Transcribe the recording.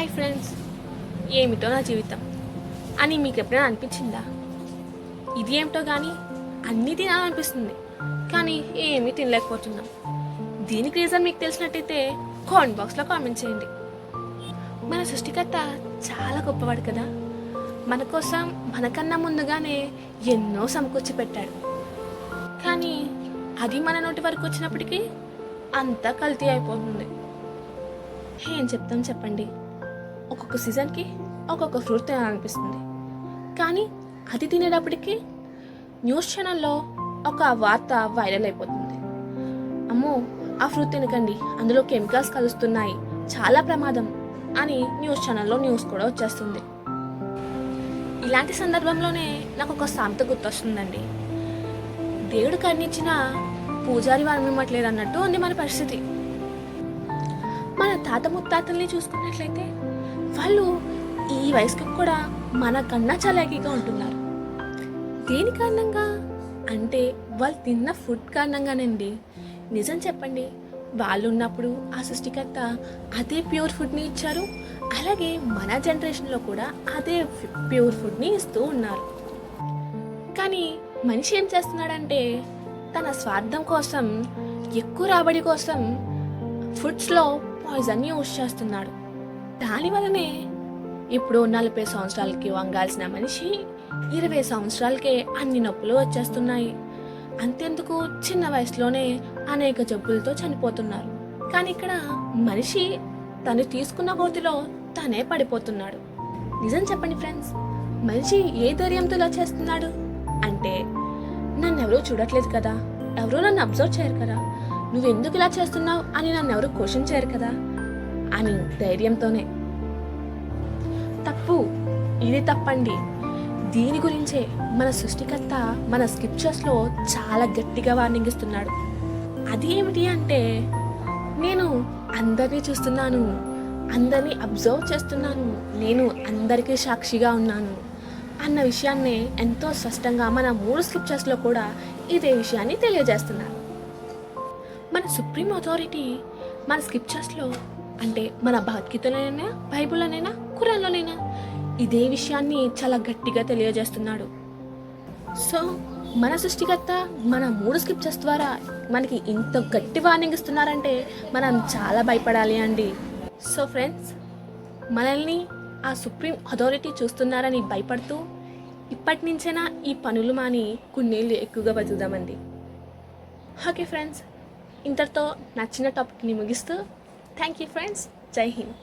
Hi friends. ఏమిటో నా జీవితం. అని మీకు ఎప్పుడైనా అనిపించిందా? ఇది ఏమిటో కానీ అన్నీ తినాలనిపిస్తుంది. కానీ ఏమీ తినలేకపోతున్నాం. దీనికి రీజన్ మీకు తెలిసినట్టయితే కామెంట్ బాక్స్లో కామెంట్ చేయండి. మన సృష్టికర్త చాలా గొప్పవాడు కదా. మన కోసం మనకన్నా ముందుగానే ఎన్నో సమకూర్చి పెట్టాడు. కానీ అది మన నోటి వరకు వచ్చినప్పటికీ అంతా కల్తీ అయిపోతుంది. ఏం చెప్తాం చెప్పండి? ఒక్కొక్క సీజన్కి ఒక్కొక్క ఫ్రూట్ తినాలనిపిస్తుంది. కానీ అది తినేటప్పటికి న్యూస్ ఛానల్లో ఒక వార్త వైరల్ అయిపోతుంది. అమ్మో ఆ ఫ్రూట్ తినకండి అందులో కెమికల్స్ కలుస్తున్నాయి చాలా ప్రమాదం అని న్యూస్ ఛానల్లో న్యూస్ కూడా వచ్చేస్తుంది. ఇలాంటి సందర్భంలోనే నాకు ఒక సామెత గుర్తొస్తుందండి. దేవుడు కన్నిచ్చిన పూజారి వారు ఇవ్వట్లేదు అన్నట్టు ఉంది మన పరిస్థితి. మన తాత ముత్తాతల్ని చూసుకున్నట్లయితే వాళ్ళు ఈ వయసుకి కూడా మనకన్నా చాలా ఏకీగా ఉంటున్నారు. దేని కారణంగా? అంటే వాళ్ళు తిన్న ఫుడ్ కారణంగానండి. నిజం చెప్పండి వాళ్ళు ఉన్నప్పుడు ఆ సృష్టికర్త అదే ప్యూర్ ఫుడ్ని ఇచ్చారు. అలాగే మన జనరేషన్లో కూడా అదే ప్యూర్ ఫుడ్ని ఇస్తూ ఉన్నారు. కానీ మనిషి ఏం చేస్తున్నాడంటే తన స్వార్థం కోసం ఎక్కువ రాబడి కోసం ఫుడ్స్లో పాయిజన్ యూస్ చేస్తున్నాడు. దాని వలనే ఇప్పుడు నలభై సంవత్సరాలకి వంగాల్సిన మనిషి ఇరవై సంవత్సరాలకే అన్ని నొప్పులు వచ్చేస్తున్నాయి. అంతెందుకు చిన్న వయసులోనే అనేక జబ్బులతో చనిపోతున్నారు. కానీ ఇక్కడ మనిషి తను తీసుకున్న గోతిలో తనే పడిపోతున్నాడు. నిజం చెప్పండి ఫ్రెండ్స్ మనిషి ఏ ధైర్యంతో ఇలా చేస్తున్నాడు? అంటే నన్ను ఎవరూ చూడట్లేదు కదా ఎవరూ నన్ను అబ్జర్వ్ చేయరు కదా నువ్వు ఎందుకు ఇలా చేస్తున్నావు అని నన్ను ఎవరు క్వశ్చన్ చేయరు కదా. అని ధైర్యంతోనే. తప్పు ఇది తప్పండి. దీని గురించే మన సృష్టికర్త మన స్క్రిప్చర్స్లో చాలా గట్టిగా వార్నింగ్ ఇస్తున్నాడు. అది ఏమిటి అంటే నేను అందరినీ చూస్తున్నాను అందరినీ అబ్జర్వ్ చేస్తున్నాను నేను అందరికీ సాక్షిగా ఉన్నాను అన్న విషయాన్ని ఎంతో స్పష్టంగా మన మూడు స్క్రిప్చర్స్లో కూడా ఇదే విషయాన్ని తెలియజేస్తున్నారు. మన సుప్రీం అథారిటీ మన స్క్రిప్చర్స్లో అంటే మన భగవద్గీతలోనైనా బైబుల్లోనైనా కురాన్లోనైనా ఇదే విషయాన్ని చాలా గట్టిగా తెలియజేస్తున్నాడు. సో మన సృష్టికర్త మన మూడు స్క్రిప్చర్స్ ద్వారా మనకి ఇంత గట్టి వార్నింగ్ ఇస్తున్నారంటే మనం చాలా భయపడాలి అండి. సో ఫ్రెండ్స్ మనల్ని ఆ సుప్రీం అథారిటీ చూస్తున్నారని భయపడుతూ ఇప్పటి నుంచైనా ఈ పనులు మాని కొన్నేళ్ళు ఎక్కువగా బతుకుదామండి. ఓకే ఫ్రెండ్స్ ఇంతటితో నచ్చిన టాపిక్ని ముగిస్తూ Thank you, friends. Jai Hind.